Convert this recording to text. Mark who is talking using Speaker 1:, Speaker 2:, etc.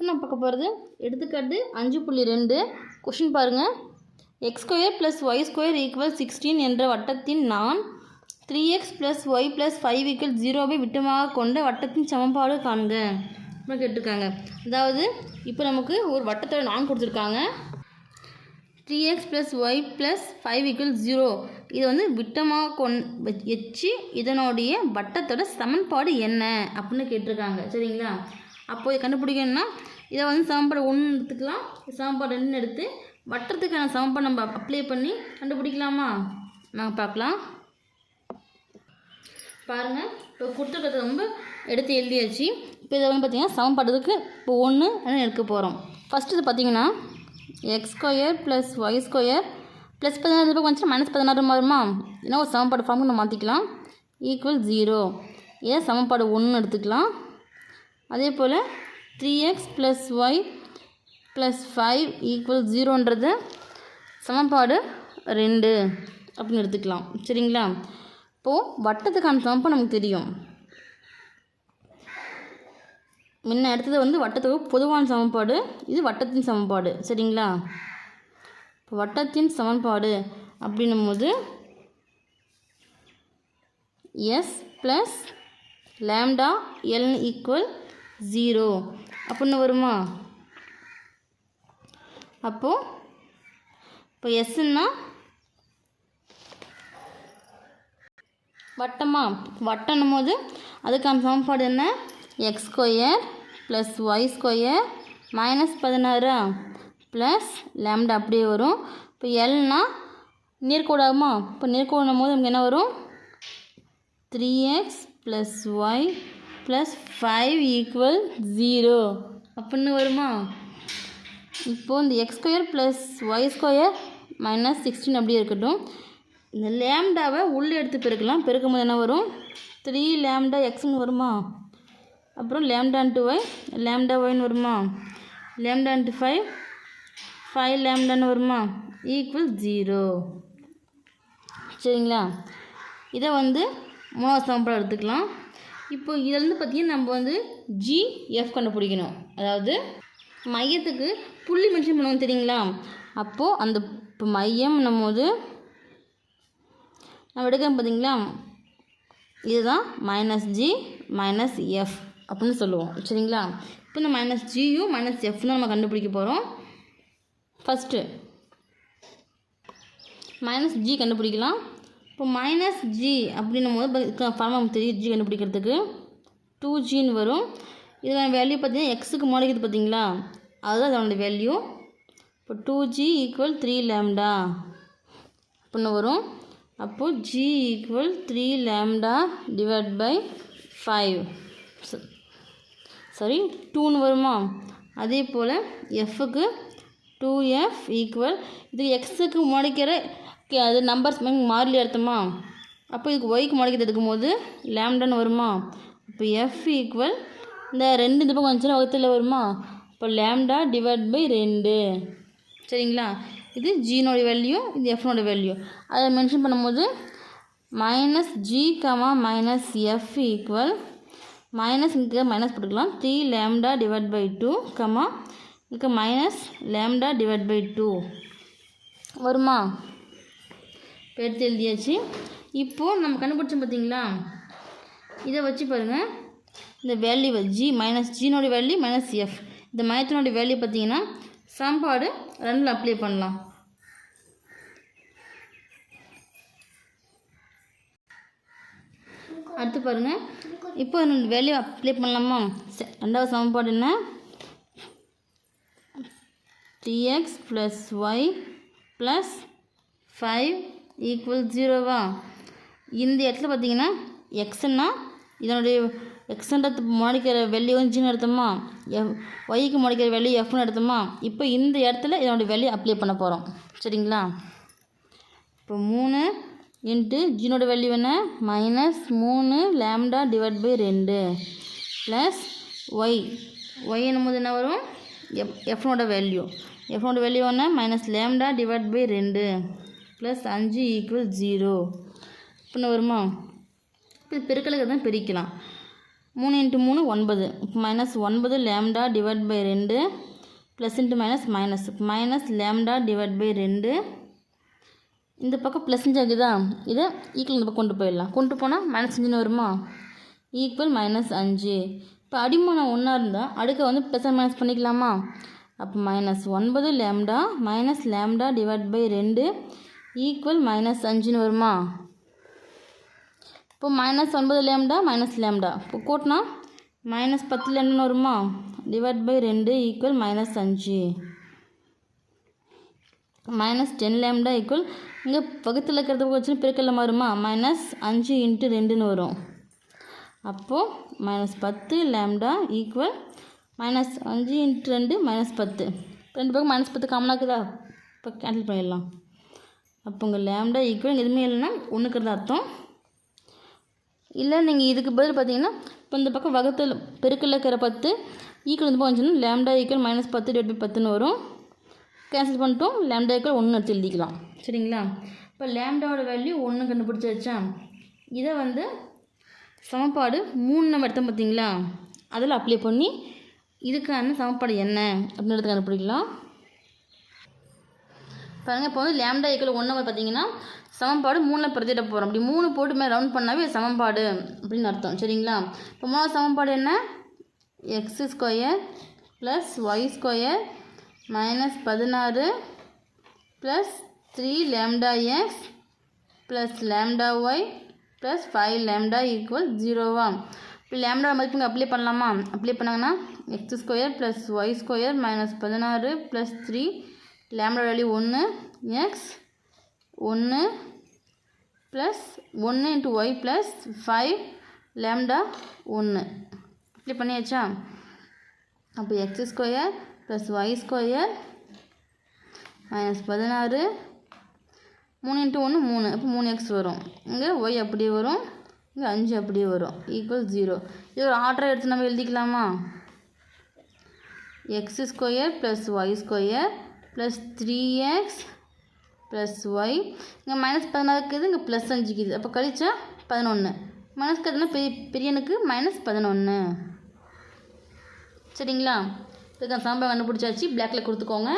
Speaker 1: இப்போ நம்ம பார்க்க போகிறது எடுத்துக்காட்டு அஞ்சு புள்ளி ரெண்டு. கொஷின் பாருங்கள் X square plus Y square equal sixteen என்ற வட்டத்தின் நான் three X plus Y plus five equal ஜீரோவை விட்டமாக கொண்ட வட்டத்தின் சமன்பாடு காண்க. அப்படின்னு கேட்டிருக்காங்க. அதாவது இப்போ நமக்கு ஒரு வட்டத்தோட நான் கொடுத்துருக்காங்க. Three X plus Y plus five equal zero இதை வந்து விட்டமாக கொண் வச்சு இதனுடைய வட்டத்தோட சமன்பாடு என்ன? அப்படின்னு கேட்டிருக்காங்க. சரிங்களா? அப்போ இதை கண்டுபிடிக்கணும்னா இதை வந்து சமன்பாடு ஒன்று எடுத்துக்கலாம். சமன்பாடு ரெண்டு எடுத்து வட்டத்துக்கான சமன்பாடு நம்ம அப்ளை பண்ணி கண்டுபிடிக்கலாமா? நாங்கள் பார்க்கலாம். பாருங்கள் இப்போ கொடுத்துருக்கிறது ரொம்ப எடுத்து எழுதியாச்சு. இப்போ இதை வந்து பார்த்திங்கன்னா சமன்பாடுறதுக்கு இப்போ ஒன்று எடுக்க போகிறோம் ஃபஸ்ட்டு இது பார்த்தீங்கன்னா X square plus Y square plus பதினாறு ரூபாய் வந்துச்சு மைனஸ் பதினாறு மாறுமா ஏன்னா ஒரு சமன்பாடு ஃபார்முக்கு நம்ம மாற்றிக்கலாம் ஈக்குவல் ஜீரோ ஏன் சமன்பாடு ஒன்று எடுத்துக்கலாம். அதே போல் three X plus Y plus five equal ஜீரோன்றது சமன்பாடு ரெண்டு அப்படின்னு எடுத்துக்கலாம். சரிங்களா? இப்போது வட்டத்துக்கான சமன்பாடு நமக்கு தெரியும். முன்ன அடுத்தது வந்து வட்டத்துக்கு பொதுவான சமன்பாடு. இது வட்டத்தின் சமன்பாடு. சரிங்களா? இப்போ வட்டத்தின் சமன்பாடு அப்படின்னும் போது S plus lambda L equal zero. அப்படின்னு வருமா? அப்போது இப்போ எஸ்ன்னா வட்டமா? வட்டணும் போது அதுக்கான சமன்பாடு என்ன? X square plus Y square minus பதினாறா? Plus lambda அப்படியே வரும். இப்போ எல்னா நேர்கோடாகுமா இப்போ நேர்கோடும் போது நமக்கு என்ன வரும்? Three X plus Y plus five equal zero அப்படின்னு வருமா? இப்போது இந்த X square plus Y square minus sixteen அப்படியே இருக்கட்டும். இந்த லேம்டாவை உள்ளே எடுத்து பெருக்கலாம். பெருக்கும் போது என்ன வரும்? த்ரீ லேம்டா எக்ஸ்னு வருமா? அப்புறம் லேம்டா டூ ஒய் லேம்டா ஒய்னு வருமா? லேம்டா டூ ஃபைவ் ஃபைவ் லேம்டான்னு வருமா? ஈக்குவல் ஜீரோ சரிங்களா? இதை வந்து மூணாவது சாம்பிள் எடுத்துக்கலாம். இப்போ இதிலேருந்து பார்த்தீங்கன்னா நம்ம வந்து ஜிஎஃப் கண்டுபிடிக்கணும். அதாவது மையத்துக்கு புள்ளி மென்ஷன் பண்ணுவோம் தெரியுங்களா? அப்போது அந்த இப்போ மையம்னும் போது நம்ம எடுக்கிறோம் பார்த்தீங்களா? இதுதான் மைனஸ் ஜி மைனஸ் எஃப் அப்படின்னு சொல்லுவோம். சரிங்களா? இப்போ இந்த மைனஸ் ஜியும் மைனஸ் எஃப்னு நம்ம கண்டுபிடிக்க போகிறோம் ஃபஸ்ட்டு மைனஸ் ஜி கண்டுபிடிக்கலாம். இப்போ மைனஸ் ஜி அப்படின்னும் போது ஃபார்ம் த்ரீ தெரியும் ஜி கண்டுபிடிக்கிறதுக்கு. டூ ஜின்னு வரும். இதுக்கான வேல்யூ பார்த்தீங்கன்னா எக்ஸுக்கு முளைக்குது பார்த்தீங்களா? அதுதான் அதனோட வேல்யூ இப்போ two G equal three lambda அப்படின்னு வரும். அப்போது G equal three lambda divide by five sorry டூன்னு வருமா? அதே போல் எஃப்க்கு டூ எஃப் ஈக்குவல் இது எக்ஸுக்கு முளைக்கிற அது நம்பர்ஸ் மாறிலி அர்த்தமா? அப்போ இதுக்கு ஒய்க்கு முளைக்கிறது எடுக்கும்போது லேம்டான்னு வருமா? இப்போ எஃப் ஈக்குவல் இந்த ரெண்டு இந்த பக்கம் வந்துச்சுன்னா வகுத்தில் வருமா? இப்போ லேம்டா டிவைட் பை ரெண்டு. சரிங்களா? இது ஜீனோட வேல்யூ இது எஃப்னோட வேல்யூ அதை மென்ஷன் பண்ணும்போது minus G comma minus F equal minus இங்கே மைனஸ் போட்டுக்கலாம். Three lambda divide by two comma இங்கே minus lambda divide by two வருமா? எடுத்து எழுதியாச்சு. இப்போது நம்ம கண்டுபிடிச்சோம் பார்த்தீங்களா? இதை வச்சு பாருங்கள் இந்த வேல்யூ ஜி மைனஸ் ஜீனோடைய வேல்யூ மைனஸ் எஃப் இந்த மயத்தினுடைய வேல்யூ பார்த்தீங்கன்னா சம்பாடு ரெண்டில் அப்ளை பண்ணலாம். அடுத்து பாருங்கள் இப்போ இந்த வேல்யூ அப்ளை பண்ணலாமா? ச- ரெண்டாவது சமன்பாடு என்ன? Three X plus Y plus five equal ஜீரோவா இந்த இடத்துல பார்த்தீங்கன்னா எக்ஸ்ன்னா இதனுடைய எக்ஸ்ன்றது முளைக்கிற வெள்ளி வந்து ஜின்னு எடுத்தோமா? எஃப் ஒய்க்கு முளைக்கிற வெள்ளி எஃப்னு எடுத்தோமா? இப்போ இந்த இடத்துல இதனுடைய வெள்ளி அப்ளை பண்ண போகிறோம் சரிங்களா? இப்போ மூணு இன்ட்டு ஜீனோட வேல்யூ என்ன? மைனஸ் மூணு லேம்டா டிவைட் பை ரெண்டு ப்ளஸ் ஒய் ஒய் என்னும்போது என்ன வரும்? எஃப் எஃப்னோட வேல்யூ எஃப்னோட வேல்யூ என்ன? மைனஸ் லேம்டா டிவைட் பை ரெண்டு. ப்ளஸ் அஞ்சு ஈக்குவல் ஜீரோ அப்படின்னு வருமா? இப்போ பெருக்கலுக்கு தான் பிரிக்கலாம். மூணு இன்ட்டு மூணு ஒன்பது. மைனஸ் ஒன்பது லேம்டா டிவைட் பை ரெண்டு plus into minus minus minus lambda divide by ரெண்டு. இந்த பக்கம் ப்ளஸ் அஞ்சு ஆகுதா? இதை ஈக்குவல் இந்த பக்கம் கொண்டு போயிடலாம். கொண்டு போனால் மைனஸ் அஞ்சுன்னு வருமா? ஈக்குவல் மைனஸ் அஞ்சு. இப்போ அடிமானம் ஒன்றா இருந்தால் அடுக்க வந்து ப்ளஸ் மைனஸ் பண்ணிக்கலாமா? அப்போ மைனஸ் ஒன்பது lambda minus lambda divide by ரெண்டு ஈக்குவல் மைனஸ் அஞ்சுன்னு வருமா? இப்போ மைனஸ் ஒன்பது லேம்டா மைனஸ் லேம்டா இப்போ கூட்டினா மைனஸ் பத்து லேம்னு வருமா? டிவைட் பை ரெண்டு ஈக்குவல் மைனஸ் அஞ்சு. மைனஸ் டென் லேம்டா ஈக்குவல் இங்கே பக்கத்தில் இருக்கிறத வச்சு பெருக்கல்ல மாறுமா மைனஸ் அஞ்சு இன்ட்டு ரெண்டுன்னு வரும். அப்போது மைனஸ் பத்து லேம்டா ஈக்குவல் மைனஸ் அஞ்சு இன்ட்டு ரெண்டு மைனஸ் பத்து. ரெண்டு பக்கம் மைனஸ் பத்து காமனாக்குதா இப்போ கேன்சல் பண்ணிடலாம். அப்போ உங்கள் லேம்டா ஈக்குவல் எதுவுமே இல்லைன்னா ஒன்றுக்கிறது அர்த்தம்? இல்லை நீங்கள் இதுக்கு பதில் பார்த்தீங்கன்னா இப்போ இந்த பக்கம் வகத்தில் பெருக்கல்ல இருக்கிற பத்து ஈக்குவல் இந்த பக்கம் வந்துச்சுன்னா லேம்டா ஈக்குவல் மைனஸ் பத்து டிவைட் பை பத்துன்னு வரும். கேன்சல் பண்ணிட்டோம் லேம்டா ஈக்குவல் ஒன்று எடுத்து எழுதிக்கலாம். சரிங்களா? இப்போ லேம்டாவோட வேல்யூ ஒன்று கண்டுபிடிச்சாச்சா? இதை வந்து சமன்பாடு மூணு நம்ம எடுத்தோம் பார்த்தீங்களா? அதில் அப்ளை பண்ணி இதுக்கான சமன்பாடு என்ன அப்படின்னு எடுத்து கண்டுபிடிக்கலாம். பாருங்க இப்போ வந்து லேம்டா ஈக்குவல் ஒன்று பார்த்தீங்கன்னா சமன்பாடு மூணில் பிரதிட்ட போகிறோம் அப்படி மூணு போட்டு மேலே ரவுண்ட் பண்ணாவே சமன்பாடு அப்படின்னு அர்த்தம். சரிங்களா? இப்போ மூணாவது சமன்பாடு என்ன? X square plus y square minus பதினாறு plus three lambda x plus lambda y plus five lambda equal ஜீரோவா இப்போ லேம்டா மதிப்புங்க அப்ளை பண்ணலாமா? அப்ளை பண்ணாங்கன்னா x square plus y square minus பதினாறு ப்ளஸ் த்ரீ லேம்டா வேல்யூ ஒன்று எக்ஸ் ஒன்று plus ஒன்று into y plus five lambda ஒன்று இப்படி பண்ணியாச்சா? அப்போ x square plus y square minus பதினாறு மூணு இன்ட்டு ஒன்று மூணு. அப்போ மூணு எக்ஸ் வரும். இங்கே ஒய் அப்படியே வரும். இங்கே அஞ்சு அப்படியே வரும். ஈக்குவல் ஜீரோ இது ஒரு ஆர்டரை எடுத்து நம்ம எழுதிக்கலாமா? X square plus y square plus three x plus y இங்கே மைனஸ் பதினாறு இருக்குது இங்கே ப்ளஸ் அஞ்சுக்குது அப்போ கழிச்சா பதினொன்று மைனஸ் கட்டினா பெரிய பெரியனுக்கு மைனஸ் பதினொன்று சரிங்களா? இதுக்கான சாம்பார் கண்டுபிடிச்சாச்சு. பிளாக்கில் கொடுத்துக்கோங்க.